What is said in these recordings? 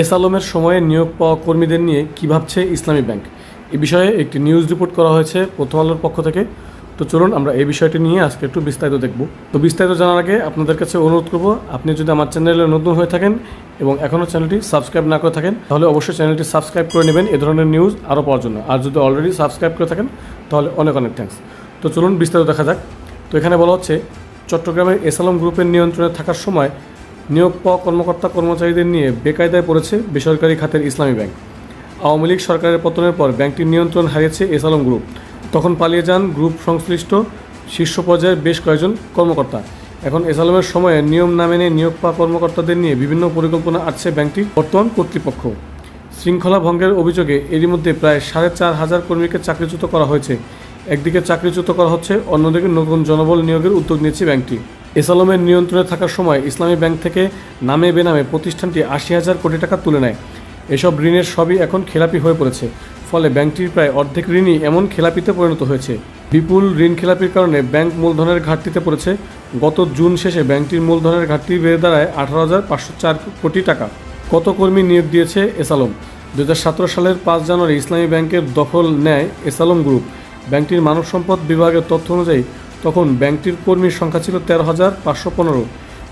S আলমের সময়ে নিয়োগ পাওয়া কর্মীদের নিয়ে কী ভাবছে ইসলামী ব্যাংক? এ বিষয়ে একটি নিউজ রিপোর্ট করা হয়েছে প্রথম আলোর পক্ষ থেকে। তো চলুন আমরা এই বিষয়টি নিয়ে আজকে একটু বিস্তারিত দেখব। তো বিস্তারিত জানার আগে আপনাদের কাছে অনুরোধ করব, আপনি যদি আমার চ্যানেলে নতুন হয়ে থাকেন এবং এখনও চ্যানেলটি সাবস্ক্রাইব না করে থাকেন, তাহলে অবশ্যই চ্যানেলটি সাবস্ক্রাইব করে নেবেন। এ ধরনের নিউজ আরও পাওয়ার জন্য। আর যদি অলরেডি সাবস্ক্রাইব করে থাকেন, তাহলে অনেক অনেক থ্যাঙ্কস। তো চলুন বিস্তারিত দেখা যাক। তো এখানে বলা হচ্ছে, চট্টগ্রামের এসালম গ্রুপের নিয়ন্ত্রণে থাকার সময় নিয়োগ পাওয়া কর্মকর্তা কর্মচারীদের নিয়ে বেকায়দায় পড়েছে বেসরকারি খাতের ইসলামী ব্যাংক। আওয়ামী লীগ সরকারের পতনের পর ব্যাংকটির নিয়ন্ত্রণ হারিয়েছে এসালম গ্রুপ। তখন পালিয়ে যান গ্রুপ সংশ্লিষ্ট শীর্ষ পর্যায়ের বেশ কয়েকজন কর্মকর্তা। এখন এসালমের সময়ে নিয়ম না মেনে নিয়োগ পাওয়া কর্মকর্তাদের নিয়ে বিভিন্ন পরিকল্পনা আসছে ব্যাংকটির বর্তমান কর্তৃপক্ষ। শৃঙ্খলা ভঙ্গের অভিযোগে এরই মধ্যে প্রায় সাড়ে চার হাজার কর্মীকে চাকরিচ্যুত করা হয়েছে। একদিকে চাকরিচ্যুত করা হচ্ছে, অন্যদিকে নতুন জনবল নিয়োগের উদ্যোগ নিয়েছে ব্যাংকটি। এসালমের নিয়ন্ত্রণে থাকার সময় ইসলামী ব্যাংক থেকে নামে বেনামে প্রতিষ্ঠানটি আশি হাজার কোটি টাকা তুলে নেয়। এসব ঋণের সবই এখন খেলাপি হয়ে পড়েছে। ফলে ব্যাংকটির প্রায় অর্ধেক ঋণই এমন খেলাপিতে পরিণত হয়েছে। বিপুল ঋণ খেলাপির কারণে ব্যাংক মূলধনের ঘাটতিতে পড়েছে। গত জুন শেষে ব্যাংকটির মূলধনের ঘাটতি বেড়ে দাঁড়ায় আঠারো হাজার পাঁচশো চার কোটি টাকা। কত কর্মী নিয়োগ দিয়েছে এসালম? দু হাজার সতেরো সালের পাঁচ জানুয়ারি ইসলামী ব্যাংকের দখল নেয় এসালম গ্রুপ। ব্যাংকটির মানব সম্পদ বিভাগের তথ্য অনুযায়ী তখন ব্যাংকটির কর্মীর সংখ্যা ছিল তেরো হাজার পাঁচশো পনেরো।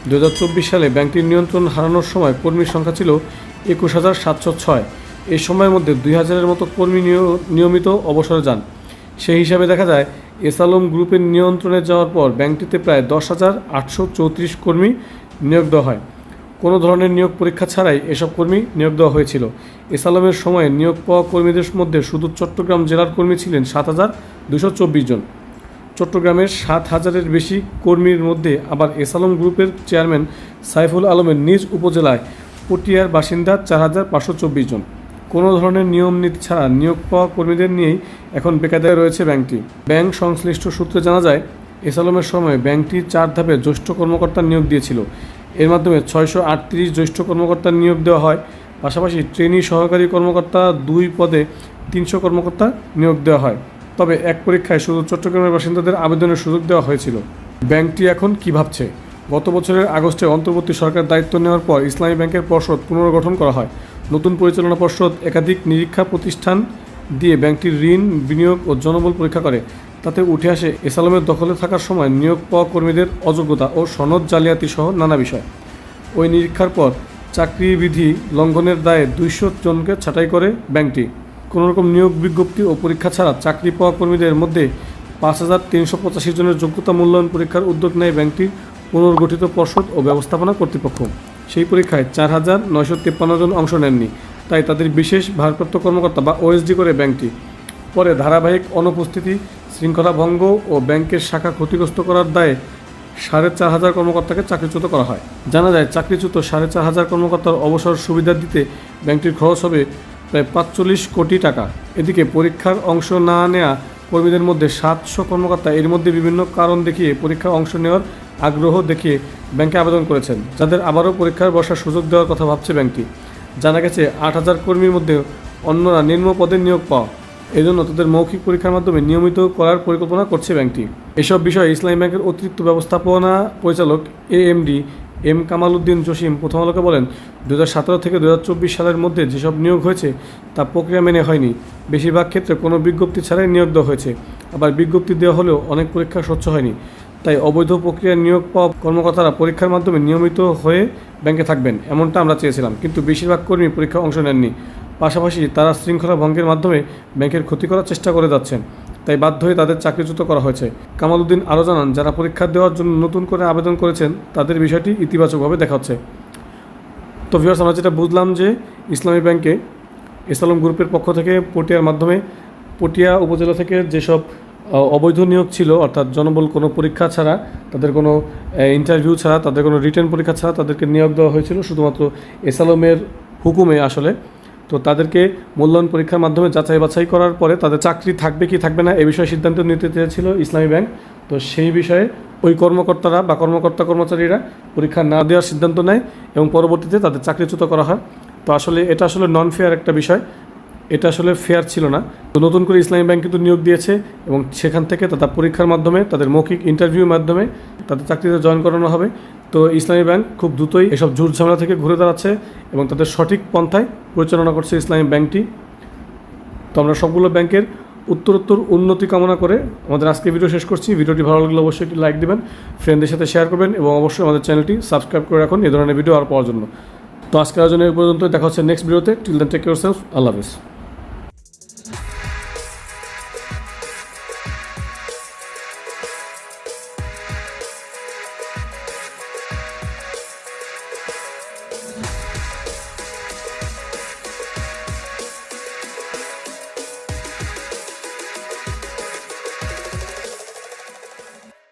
দু সালে ব্যাংকটির নিয়ন্ত্রণ হারানোর সময় কর্মীর সংখ্যা ছিল একুশ হাজার সাতশো ছয়। এই সময়ের মধ্যে দুই হাজারের মতো কর্মী নিয়- নিয়মিত অবসরে যান। সেই হিসাবে দেখা যায়, এসালম গ্রুপের নিয়ন্ত্রণে যাওয়ার পর ব্যাংকটিতে প্রায় দশ হাজার আটশো চৌত্রিশ কর্মী নিয়োগ দেওয়া হয়। কোনো ধরনের নিয়োগ পরীক্ষা ছাড়াই এসব কর্মী নিয়োগ দেওয়া হয়েছিল। এসালমের সময়ে নিয়োগ পাওয়া কর্মীদের মধ্যে শুধু চট্টগ্রাম জেলার কর্মী ছিলেন সাত হাজার দুশো চব্বিশ জন। চট্টগ্রামের সাত হাজারের বেশি কর্মীর মধ্যে আবার এসালম গ্রুপের চেয়ারম্যান সাইফুল আলমের নিজ উপজেলায় পটিয়ার বাসিন্দা চার হাজার পাঁচশো চব্বিশ জন। কোনো ধরনের নিয়ম নীতি ছাড়া নিয়োগ পাওয়া কর্মীদের নিয়েই এখন বেকায়দায় রয়েছে ব্যাংকটি। ব্যাংক সংশ্লিষ্ট সূত্রে জানা যায় এসালমের সময় ব্যাংকটি চার ধাপে জ্যেষ্ঠ কর্মকর্তা নিয়োগ দিয়েছিল। এর মাধ্যমে ছয়শো আটত্রিশ জ্যেষ্ঠ কর্মকর্তার নিয়োগ দেওয়া হয়। পাশাপাশি ট্রেনি সহকারী কর্মকর্তা দুই পদে তিনশো কর্মকর্তা নিয়োগ দেওয়া হয়। তবে এক পরীক্ষায় শুধু চট্টগ্রামের বাসিন্দাদের আবেদনের সুযোগ দেওয়া হয়েছিল। ব্যাংকটি এখন কি ভাবছে? গত বছরের আগস্টে অন্তর্বর্তী সরকার দায়িত্ব নেওয়ার পর ইসলামী ব্যাংকের পর্ষদ পুনর্গঠন করা হয়। নতুন পরিচালনা পর্ষদ একাধিক নিরীক্ষা প্রতিষ্ঠান দিয়ে ব্যাংকটির ঋণ, বিনিয়োগ ও জনবল পরীক্ষা করে। তাতে উঠে আসে এসালমের দখলে থাকার সময় নিয়োগ পাওয়া কর্মীদের অযোগ্যতা ও সনদ জালিয়াতি সহ নানা বিষয়। ওই নিরীক্ষার পর চাকরি বিধি লঙ্ঘনের দায়ে দুইশো জনকে ছাঁটাই করে ব্যাংকটি। কোনোরকম নিয়োগ বিজ্ঞপ্তি ও পরীক্ষা ছাড়া চাকরি পাওয়া কর্মীদের মধ্যে পাঁচ হাজার তিনশো পঁচাশি জনের যোগ্যতা মূল্যায়ন পরীক্ষার উদ্যোগ নেয় ব্যাংকটির পুনর্গঠিত পর্ষদ ও ব্যবস্থাপনা কর্তৃপক্ষ। সেই পরীক্ষায় চার হাজার নয়শো তিপ্পান্ন জন অংশ নেননি, তাই তাদের বিশেষ ভারপ্রাপ্ত কর্মকর্তা বা ওএসডি করে ব্যাংকটি। পরে ধারাবাহিক অনুপস্থিতি শৃঙ্খলা ভঙ্গ ও ব্যাংকের শাখা ক্ষতিগ্রস্ত করার দায়ে সাড়ে চার হাজার কর্মকর্তাকে চাকরিচ্যুত করা হয়। জানা যায়, চাকরিচ্যুত সাড়ে চার হাজার কর্মকর্তার অবসর সুবিধা দিতে ব্যাংকটির খরচ হবে প্রায় পাঁচচল্লিশ কোটি টাকা। এদিকে পরীক্ষার অংশ না নেওয়া কর্মীদের মধ্যে সাতশো কর্মকর্তা এর মধ্যে বিভিন্ন কারণ দেখিয়ে পরীক্ষায় অংশ নেওয়ার আগ্রহ দেখিয়ে ব্যাংকে আবেদন করেছেন। যাদের আবারও পরীক্ষার বসার সুযোগ দেওয়ার কথা ভাবছে ব্যাংকটি। জানা গেছে, আট হাজার কর্মীর মধ্যে অন্যরা নিম্ন পদে নিয়োগ পাওয়া। এজন্য তাদের মৌখিক পরীক্ষার মাধ্যমে নিয়মিত করার পরিকল্পনা করছে ব্যাংকটি। এসব বিষয়ে ইসলামী ব্যাংকের অতিরিক্ত ব্যবস্থাপনা পরিচালক এএমডি এম কামাল উদ্দিন জসিম প্রথম আলোকে বলেন দু হাজার সতেরো থেকে দুহাজার চব্বিশ সালের মধ্যে যেসব নিয়োগ হয়েছে, তা প্রক্রিয়া মেনে হয়নি। বেশিরভাগ ক্ষেত্রে কোনো বিজ্ঞপ্তি ছাড়াই নিয়োগ দেওয়া হয়েছে। আবার বিজ্ঞপ্তি দেওয়া হলেও অনেক পরীক্ষা স্বচ্ছ হয়নি। তাই অবৈধ প্রক্রিয়ায় নিয়োগ পাওয়া কর্মকর্তারা পরীক্ষার মাধ্যমে নিয়মিত হয়ে ব্যাংকে থাকবেন, এমনটা আমরা চেয়েছিলাম। কিন্তু বেশিরভাগ কর্মী পরীক্ষা অংশ নেননি। পাশাপাশি তারা শৃঙ্খলা ভঙ্গের মাধ্যমে ব্যাংকের ক্ষতি করার চেষ্টা করে যাচ্ছেন। তাই বাধ্য হয়ে তাদের চাকরিচ্যুত করা হয়েছে। কামাল উদ্দিন আরও জানান, যারা পরীক্ষা দেওয়ার জন্য নতুন করে আবেদন করেছেন, তাদের বিষয়টি ইতিবাচকভাবে দেখা হচ্ছে তো ভিউয়ার্স আমরা যেটা বুঝলাম যে ইসলামী ব্যাংকে ইসলাম গ্রুপের পক্ষ থেকে পটিয়ার মাধ্যমে পটিয়া উপজেলা থেকে যেসব অবৈধ নিয়োগ ছিল, অর্থাৎ জনবল কোনো পরীক্ষা ছাড়া, তাদের কোনো ইন্টারভিউ ছাড়া, তাদের কোনো রিটার্ন পরীক্ষা ছাড়া তাদেরকে নিয়োগ দেওয়া হয়েছিল, শুধুমাত্র এসালমের হুকুমে আসলে। তো তাদেরকে মূল্যায়ন পরীক্ষার মাধ্যমে যাচাই বাছাই করার পরে তাদের চাকরি থাকবে কি থাকবে না, এ বিষয়ে সিদ্ধান্ত নিতে চেয়েছিল ইসলামী ব্যাংক। তো সেই বিষয়ে ওই কর্মকর্তারা বা কর্মকর্তা কর্মচারীরা পরীক্ষা না দেওয়ার সিদ্ধান্ত নেয় এবং পরবর্তীতে তাদের চাকরিচ্যুত করা হয়। তো আসলে এটা আসলে নন ফেয়ার একটা বিষয়। এটা আসলে ফেয়ার ছিল না। তো নতুন করে ইসলামী ব্যাংক কিন্তু নিয়োগ দিয়েছে এবং সেখান থেকে তাদের পরীক্ষার মাধ্যমে, তাদের মৌখিক ইন্টারভিউর মাধ্যমে তাদের চাকরিতে জয়েন করানো হবে। তো ইসলামী ব্যাংক খুব দ্রুতই এসব ঝুট ঝামেলা থেকে ঘুরে দাঁড়াচ্ছে এবং তাদের সঠিক পন্থায় পরিচালনা করছে ইসলামী ব্যাংকটি। তো আমরা সবগুলো ব্যাংকের উত্তরোত্তর উন্নতি কামনা করে আমাদের আজকে ভিডিও শেষ করছি। ভিডিওটি ভালো লাগলে অবশ্যই একটি লাইক দিবেন ফ্রেন্ডদের সাথে শেয়ার করবেন এবং অবশ্যই আমাদের চ্যানেলটি সাবস্ক্রাইব করে রাখুন এ ধরনের ভিডিও আর পাওয়ার জন্য। তো আজকের আয়োজনে পর্যন্ত দেখা হচ্ছে নেক্সট ভিডিওতে till then take yourself আল্লাহ হাফিজ।